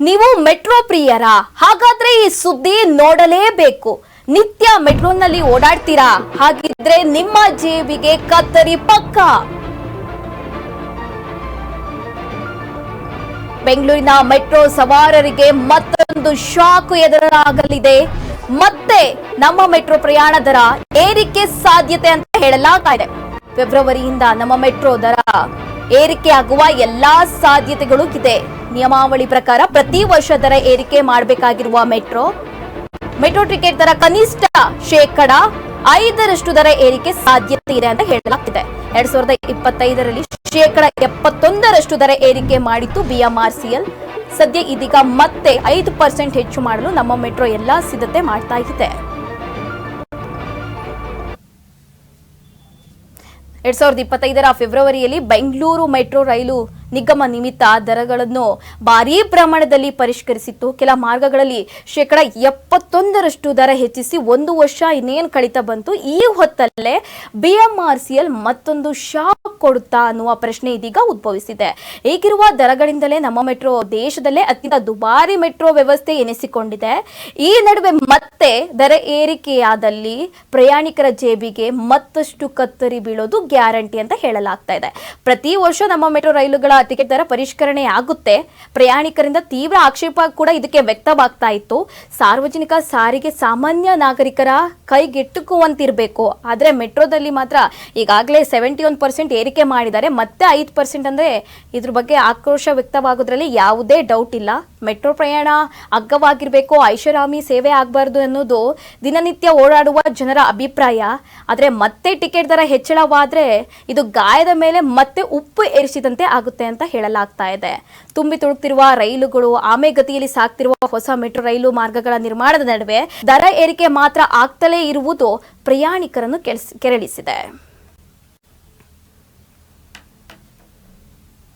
ನೀವು ಮೆಟ್ರೋ ಪ್ರಿಯರ? ಹಾಗಾದ್ರೆ ಈ ಸುದ್ದಿ ನೋಡಲೇಬೇಕು. ನಿತ್ಯ ಮೆಟ್ರೋನಲ್ಲಿ ಓಡಾಡ್ತೀರಾ? ಹಾಗಿದ್ರೆ ನಿಮ್ಮ ಜೇಬಿಗೆ ಕತ್ತರಿ ಪಕ್ಕ. ಬೆಂಗಳೂರಿನ ಮೆಟ್ರೋ ಸವಾರರಿಗೆ ಮತ್ತೊಂದು ಶಾಕ್ ಎದುರಾಗಲಿದೆ. ಮತ್ತೆ ನಮ್ಮ ಮೆಟ್ರೋ ಪ್ರಯಾಣ ದರ ಏರಿಕೆ ಸಾಧ್ಯತೆ ಅಂತ ಹೇಳಲಾಗಿದೆ. ಫೆಬ್ರವರಿಯಿಂದ ನಮ್ಮ ಮೆಟ್ರೋ ದರ ಏರಿಕೆ ಆಗುವ ಎಲ್ಲಾ ಸಾಧ್ಯತೆಗಳು ಇದೆ. ನಿಯಮಾವಳಿ ಪ್ರಕಾರ ಪ್ರತಿ ವರ್ಷ ದರ ಏರಿಕೆ ಮಾಡಬೇಕಾಗಿರುವ ಮೆಟ್ರೋ ಮೆಟ್ರೋ ಟಿಕೆಟ್ ದರ ಕನಿಷ್ಠ ಶೇಕಡ ಐದರಷ್ಟು ದರ ಏರಿಕೆ ಸಾಧ್ಯತೆ ಇದೆ ಅಂತ ಹೇಳಲಾಗ್ತಿದೆ. ಎರಡ್ ಸಾವಿರದ ಇಪ್ಪತ್ತೈದರಲ್ಲಿ ಶೇಕಡ ಎಪ್ಪತ್ತೊಂದರಷ್ಟು ದರ ಏರಿಕೆ ಮಾಡಿತ್ತು ಬಿಎಂಆರ್ಸಿಎಲ್. ಸದ್ಯ ಇದೀಗ ಮತ್ತೆ ಐದು ಪರ್ಸೆಂಟ್ ಹೆಚ್ಚು ಮಾಡಲು ನಮ್ಮ ಮೆಟ್ರೋ ಎಲ್ಲಾ ಸಿದ್ಧತೆ ಮಾಡ್ತಾ ಇದೆ. ಎರಡ್ ಸಾವಿರದ ಇಪ್ಪತ್ತೈದರ ಫೆಬ್ರವರಿಯಲ್ಲಿ ಬೆಂಗಳೂರು ಮೆಟ್ರೋ ರೈಲು ನಿಗಮ ನಿಮಿತ್ತ ದರಗಳನ್ನು ಭಾರೀ ಪ್ರಮಾಣದಲ್ಲಿ ಪರಿಷ್ಕರಿಸಿತ್ತು. ಕೆಲ ಮಾರ್ಗಗಳಲ್ಲಿ ಶೇಕಡ ಎಪ್ಪತ್ತೊಂದರಷ್ಟು ದರ ಹೆಚ್ಚಿಸಿ ಒಂದು ವರ್ಷ ಇನ್ನೇನು ಕಳೀತಾ ಬಂತು. ಈ ಹೊತ್ತಲ್ಲೇ ಬಿಎಂಆರ್ಸಿಎಲ್ ಮತ್ತೊಂದು ಶಾಕ್ ಕೊಡುತ್ತಾ ಅನ್ನುವ ಪ್ರಶ್ನೆ ಇದೀಗ ಉದ್ಭವಿಸಿದೆ. ಈಗಿರುವ ದರಗಳಿಂದಲೇ ನಮ್ಮ ಮೆಟ್ರೋ ದೇಶದಲ್ಲೇ ಅತ್ಯಂತ ದುಬಾರಿ ಮೆಟ್ರೋ ವ್ಯವಸ್ಥೆ ಎನಿಸಿಕೊಂಡಿದೆ. ಈ ನಡುವೆ ಮತ್ತೆ ದರ ಏರಿಕೆಯಾದಲ್ಲಿ ಪ್ರಯಾಣಿಕರ ಜೇಬಿಗೆ ಮತ್ತಷ್ಟು ಕತ್ತರಿ ಬೀಳೋದು ಗ್ಯಾರಂಟಿ ಅಂತ ಹೇಳಲಾಗ್ತಾ ಇದೆ. ಪ್ರತಿ ವರ್ಷ ನಮ್ಮ ಮೆಟ್ರೋ ರೈಲುಗಳ ಟಿಕೆಟ್ ದರ ಪರಿಷ್ಕರಣೆ ಆಗುತ್ತೆ. ಪ್ರಯಾಣಿಕರಿಂದ ತೀವ್ರ ಆಕ್ಷೇಪ ಕೂಡ ಇದಕ್ಕೆ ವ್ಯಕ್ತವಾಗ್ತಾ ಇತ್ತು. ಸಾರ್ವಜನಿಕ ಸಾರಿಗೆ ಸಾಮಾನ್ಯ ನಾಗರಿಕರ ಕೈಗೆಟುಕುವಂತಿರಬೇಕು. ಆದರೆ ಮೆಟ್ರೋದಲ್ಲಿ ಮಾತ್ರ ಈಗಾಗಲೇ ಸೆವೆಂಟಿ ಒನ್ ಪರ್ಸೆಂಟ್ ಏರಿಕೆ ಮಾಡಿದ್ದಾರೆ. ಮತ್ತೆ ಐದು ಪರ್ಸೆಂಟ್ ಅಂದ್ರೆ ಇದ್ರ ಬಗ್ಗೆ ಆಕ್ರೋಶ ವ್ಯಕ್ತವಾಗೋದ್ರಲ್ಲಿ ಯಾವುದೇ ಡೌಟ್ ಇಲ್ಲ. ಮೆಟ್ರೋ ಪ್ರಯಾಣ ಅಗ್ಗವಾಗಿರಬೇಕು. ಐಷಾರಾಮಿ ಸೇವೆ ಆಗಬಾರ್ದು ಅನ್ನೋದು ದಿನನಿತ್ಯ ಓಡಾಡುವ ಜನರ ಅಭಿಪ್ರಾಯ. ಆದರೆ ಮತ್ತೆ ಟಿಕೆಟ್ ದರ ಹೆಚ್ಚಳವಾದ್ರೆ ಇದು ಗಾಯದ ಮೇಲೆ ಮತ್ತೆ ಉಪ್ಪು ಏರಿಸಿದಂತೆ ಆಗುತ್ತೆ. ಅಂತ ಹೇಳಲಾಗ್ತಾ ಇದೆ. ತುಂಬಿ ತುಳುಕ್ತಿರುವ ರೈಲುಗಳು ಆಮೆಗತಿಯಲ್ಲಿ ಸಾಕ್ತಿರುವ ಹೊಸ ಮೆಟ್ರೋ ರೈಲು ಮಾರ್ಗಗಳ ನಿರ್ಮಾಣದ ನಡುವೆ ದರ ಏರಿಕೆ ಮಾತ್ರ ಆಗ್ತಲೇ ಇರುವುದು ಪ್ರಯಾಣಿಕರನ್ನು ಕೆರಳಿಸಿದೆ.